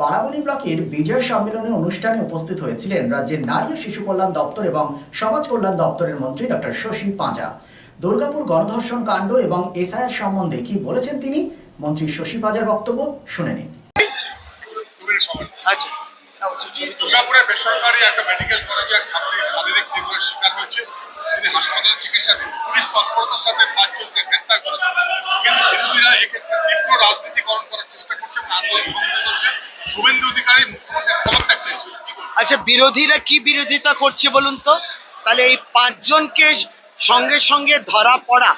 বারাবণী ব্লকের বিজয় সম্মেলনী অনুষ্ঠানে উপস্থিত হয়েছিলেন রাজ্যের নারী ও শিশু কল্যাণ দপ্তর এবং সমাজ কল্যাণ দপ্তরের মন্ত্রী ডক্টর শশী পাঁজা। দুর্গাপুর গণধর্ষণ কাণ্ড এবং এসআইআর সম্বন্ধে কি বলেছেন তিনি? মন্ত্রী শশী পাঁজার বক্তব্য শুনে নিন। আচ্ছা। দুর্গাপুরে বেসরকারি একটা মেডিকেল কলেজে এক ছাত্রীর শারীরিক নিগ্রহের শিকার হয়েছে। তিনি হাসপাতাল চিকিৎসাধীন পুলিশ তৎপরতার সাথে পাঁচজনকে গ্রেপ্তার করেছে। কিন্তু বিরোধীরা এক্ষেত্রে তীব্র রাজনীতিকরণ করার চেষ্টা করছে এবং আন্দোলন সংগঠিত করছে। শুভেন্দু অধিকারী মুখ্যমন্ত্রী বলবেন? আচ্ছা বিরোধীরা কি বিরোধিতা করছে বলুন তো? তাহলে এই পাঁচজনকে সঙ্গে সঙ্গে ধরা পড়া,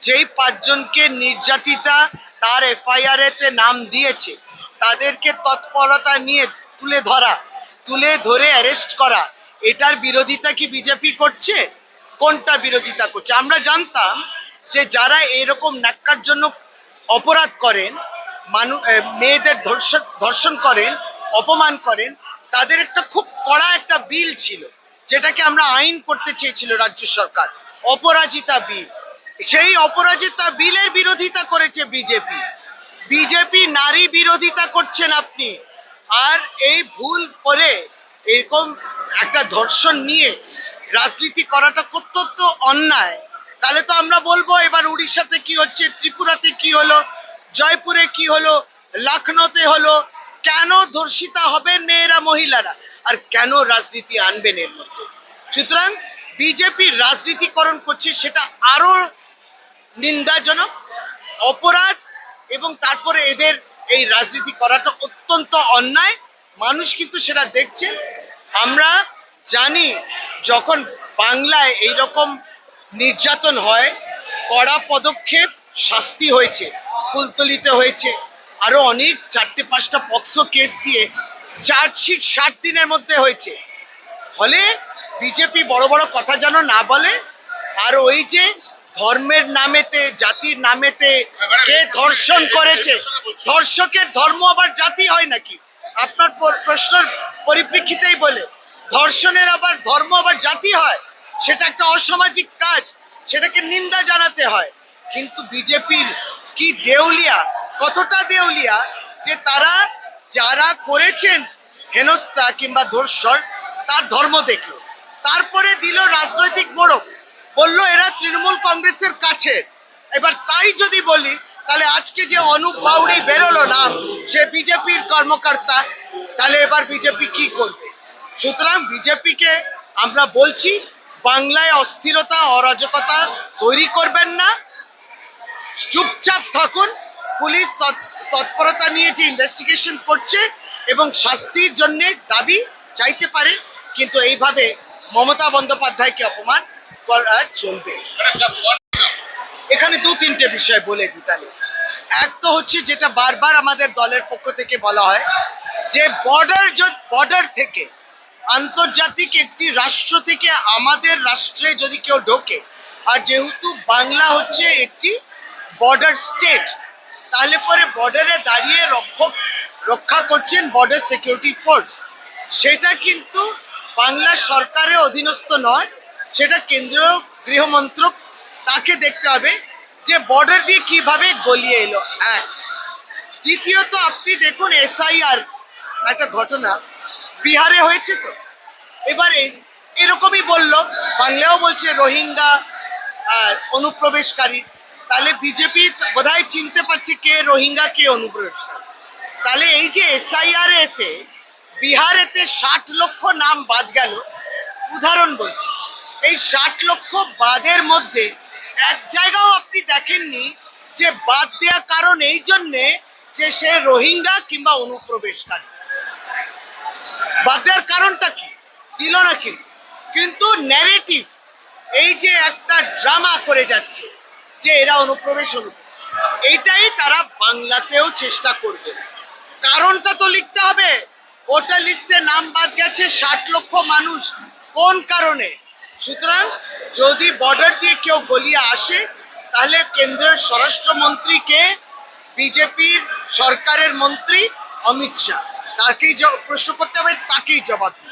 যেই পাঁচজনকে নির্যাতিতা তার এফআইআর এতে নাম দিয়েছে, তাদেরকে তৎপরতা নিয়ে তুলে ধরা, তুলে ধরে অ্যারেস্ট করা, এটার বিরোধিতা কি বিজেপি করছে? কোনটা বিরোধিতা করছে? আমরা জানতাম যে যারা এরকম ন্যাক্কারজনক অপরাধ করেন মানু মেয়েদের ধর্ষণ ধর্ষণ করেন, অপমান করেন, তাদের একটা খুব কড়া একটা বিল ছিল, যেটাকে আমরা আইন করতে চেয়েছিল রাজ্য সরকার, অপরাজিতা বিল। সেই অপরাজিতা বিলের বিরোধিতা করেছে বিজেপি। বিজেপি নারী বিরোধিতা করছেন আপনি, আর এই ভুল করে এরকম একটা ধর্ষণ নিয়ে রাজনীতি করাটা অত্যন্ত অন্যায়। তাহলে তো আমরা বলব, এবার উড়িষ্যাতে কি হচ্ছে, ত্রিপুরাতে কি হলো জয়পুরে কি হলো? লখনৌতে হলো। কেন ধর্ষিতা হবে মেয়েরা, মহিলারা? আর কেন রাজনীতি আনবেন এর মধ্যে? সুতরাং বিজেপি রাজনীতিকরণ করছে সেটা আরও নিন্দাজনক, অপরাধ এবং তারপরে এদের এই রাজনীতি করাটা অত্যন্ত অন্যায়। মানুষ কিন্তু সেটা দেখছেন। আমরা জানি যখন বাংলায় এইরকম নির্যাতন হয়, কড়া পদক্ষেপ শাস্তি হয়েছে, কুলতলিতে হয়েছে। আরও অনেক চারটে পাঁচটা পক্সো কেস দিয়ে চার্জশিট ষাট দিনের মধ্যে হয়েছে। ফলে বিজেপি বড় বড় কথা যেন না বলে, আর ওই যে ধর্মের নামেতে, জাতির নামেতে কে ধর্ষণ করেছে, ধর্ষকের ধর্ম আবার জাতি হয় নাকি? আপনার প্রশ্নের পরিপ্রেক্ষিতেই বলে, ধর্ষণের আবার ধর্ম আবার জাতি হয়? সেটা একটা অসামাজিক কাজ, সেটাকে নিন্দা জানাতে হয়। কিন্তু বিজেপির কি দেউলিয়া, কতটা দেউলিয়া যে তারা যারা করেছেন হেনস্থা কিংবা ধর্ষণ, তার ধর্ম দেখল। তারপরে দিল রাজনৈতিক মোড়ক, বলল এরা তৃণমূল কংগ্রেসের কাছে। এবার তাই যদি বলি, তাহলে আজকে যে অনুপ বাউরি বেরোলো না, সে বিজেপির কর্মকর্তা, তাহলে এবার বিজেপি কি করবে? সুতরাং বিজেপিকে আমরা বলছি, বাংলায় অস্থিরতা, অরাজকতা তৈরি করবেন না চুপচাপ থাকুন, পুলিশ তৎ- তৎপরতা নিয়ে যে ইনভেস্টিগেশন করছে এবং শাস্তির জন্য দাবি চাইতে পারে, কিন্তু এইভাবে মমতা বন্দ্যোপাধ্যায়কে অপমান করা চলবে. এখানে দু তিনটে বিষয় বলে দিই তাহলে এক তো হচ্ছে যেটা বারবার আমাদের দলের পক্ষ থেকে বলা হয়, যে বর্ডার বর্ডার থেকে আন্তর্জাতিক একটি রাষ্ট্র থেকে আমাদের রাষ্ট্রে যদি কেউ ঢোকে, আর যেহেতু বাংলা হচ্ছে একটি বর্ডার স্টেট তাহলে পরে বর্ডারে দাঁড়িয়ে রক্ষক রক্ষা করছেন বর্ডার সিকিউরিটি ফোর্স সেটা কিন্তু বাংলা সরকারের অধীনস্থ নয়, সেটা কেন্দ্রীয় গৃহমন্ত্রক তাকে দেখতে হবে যে বর্ডার দিয়ে কীভাবে গলিয়ে এলো। এক। দ্বিতীয়ত আপনি দেখুন এসআইআর একটা ঘটনা বিহারে হয়েছে তো। এবার এরকমই বলল বাংলাও বলছে রোহিঙ্গা অনুপ্রবেশকারী। তাহলে বিজেপি বোধহয় চিনতে পারছে কে রোহিঙ্গা, কে অনুপ্রবেশকারী তাহলে এই যে এসআইআর এতে বিহারেতে ষাট লক্ষ নাম বাদ গেল, উদাহরণ বলছি। এই ষাট লক্ষ বাদের মধ্যে এক জায়গাও আপনি দেখেননি যে বাদ দেওয়া কারণ এই জন্যে যে সে রোহিঙ্গা কিংবা অনুপ্রবেশকারী। বাদ দেওয়ার কারণটা কি? দিল না কিন্তু। কিন্তু ন্যারেটিভ এই যে একটা ড্রামা করে যাচ্ছে যে এরা অনুপ্রবেশ অনুপ্রবেশ এইটাই তারা বাংলাতেও চেষ্টা করবে। কারণটা তো লিখতে হবে। ওটা লিস্টে নাম বাদ গেছে ষাট লক্ষ মানুষ। কোন কারণে? সুতরাং যদি বর্ডার দিয়ে কেউ গলিয়ে আসে, তাহলে কেন্দ্রের স্বরাষ্ট্রমন্ত্রীকে বিজেপির সরকারের মন্ত্রী অমিত শাহ। তাকেই প্রশ্ন করতে হবে, তাকেই জবাব দিতে।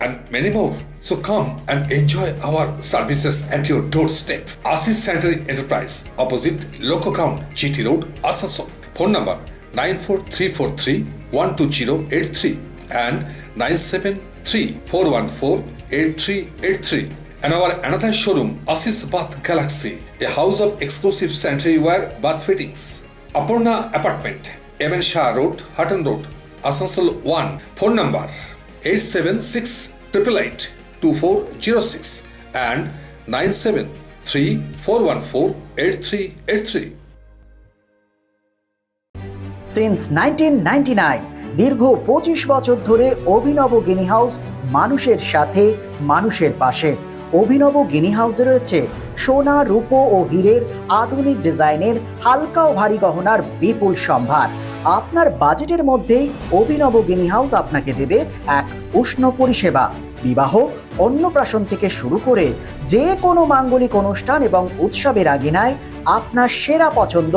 and many more. So come and enjoy our services at your doorstep. Asis Sanitary Enterprise, opposite Loco Ground, GT Road, Asansol. Phone number 94343 and 973-414-8383. And our another showroom, Asis Bath Galaxy, a house of exclusive sanitary ware bath fittings. Aparna Apartment, MN Shah Road, Hutton Road, Asansol 1. Phone number 876-888-2406 and 973-414-8383. Since nineteen দীর্ঘ পঁচিশ বছর ধরে অভিনব গিনি house মানুষের সাথে, মানুষের পাশে অভিনব গিনি হাউসে রয়েছে সোনা, রূপো ও হীরের আধুনিক ডিজাইনের হালকা ও ভারী গহনার বিপুল সম্ভার আপনার বাজেটের মধ্যেই অভিনব গিনি হাউস আপনাকে দেবে এক উষ্ণ পরিষেবা। বিবাহ অন্নপ্রাশন থেকে শুরু করে যে কোনো মাঙ্গলিক অনুষ্ঠান এবং উৎসবের আগিনায় আপনার সেরা পছন্দ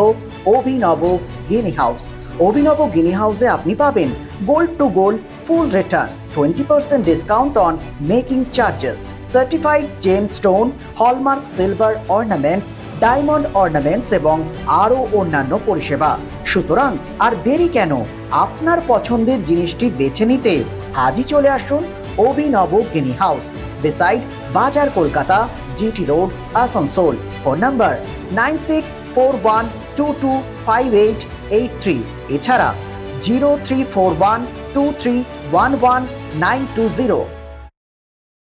অভিনব গিনি হাউস। অভিনব গিনি হাউসে আপনি পাবেন gold to gold, full return, twenty percent discount on making charges, certified gemstone, hallmark silver ornaments, diamond ornaments এবং আরও অন্যান্য পরিষেবা। সুতরাং আর দেরি কেন? আপনার পছন্দের জিনিসটি বেছে নিতে আজই চলে আসুন অভিনব Guinea house beside Bazar Kolkata, GT road, Asansol. Phone number nine six four one two two five eight eight three. এছাড়া zero three four one two three one one nine two zero.